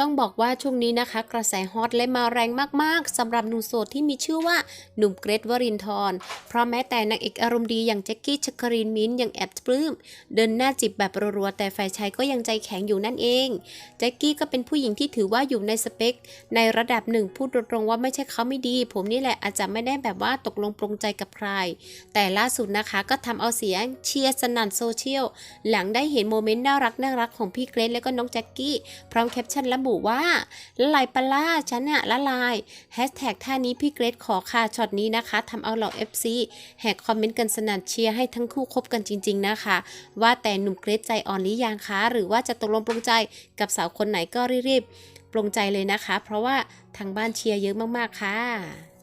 ต้องบอกว่าช่วงนี้นะคะ กระแสฮอตและมาแรงมากๆสำหรับหนุ่มโสดที่มีชื่อว่าหนุ่มเกรทวรินทร์เพราะแม้แต่นางเอกอารมณ์ดีอย่างแจ็คกี้ชครินมิ้นท์ยังแอบปลื้ม เดินหน้าจีบแบบรัวๆแต่ฝ่ายชายก็ยังใจแข็งอยู่นั่นเองแจ็คกี้ก็เป็นผู้หญิงที่ถือว่าอยู่ในสเปค ในระดับหนึ่งพูดตรงๆว่าไม่ใช่เขาไม่ดี ผมนี่แหละอาจจะไม่ได้แบบว่าตกลงปรงใจกับใคร แต่ล่าสุดนะคะก็ทำเอาเสียงเชียร์สนั่นโซเชียลหลังได้เห็นโมเมนต์น่ารักน่ารักของพี่เกรซและก็น้องแจ็คกี้พร้อมแคปชั่นระบุว่าละลายปลาล่าฉันอะละลายแฮชแท็กท่านี้พี่เกรซขอค่ะช็อตนี้นะคะทำเอาเหล่า FC แหกคอมเมนต์กันสนั่นเชียร์ให้ทั้งคู่คบกันจริง ๆนะคะ ว่าแต่หนุ่มเกรซใจอ่อนหรือยังคะหรือว่าจะตกลงปรงใจกับสาวคนไหนก็รีบๆปรงใจเลยนะคะ เพราะว่าทางบ้านเชียร์เยอะมากๆค่ะ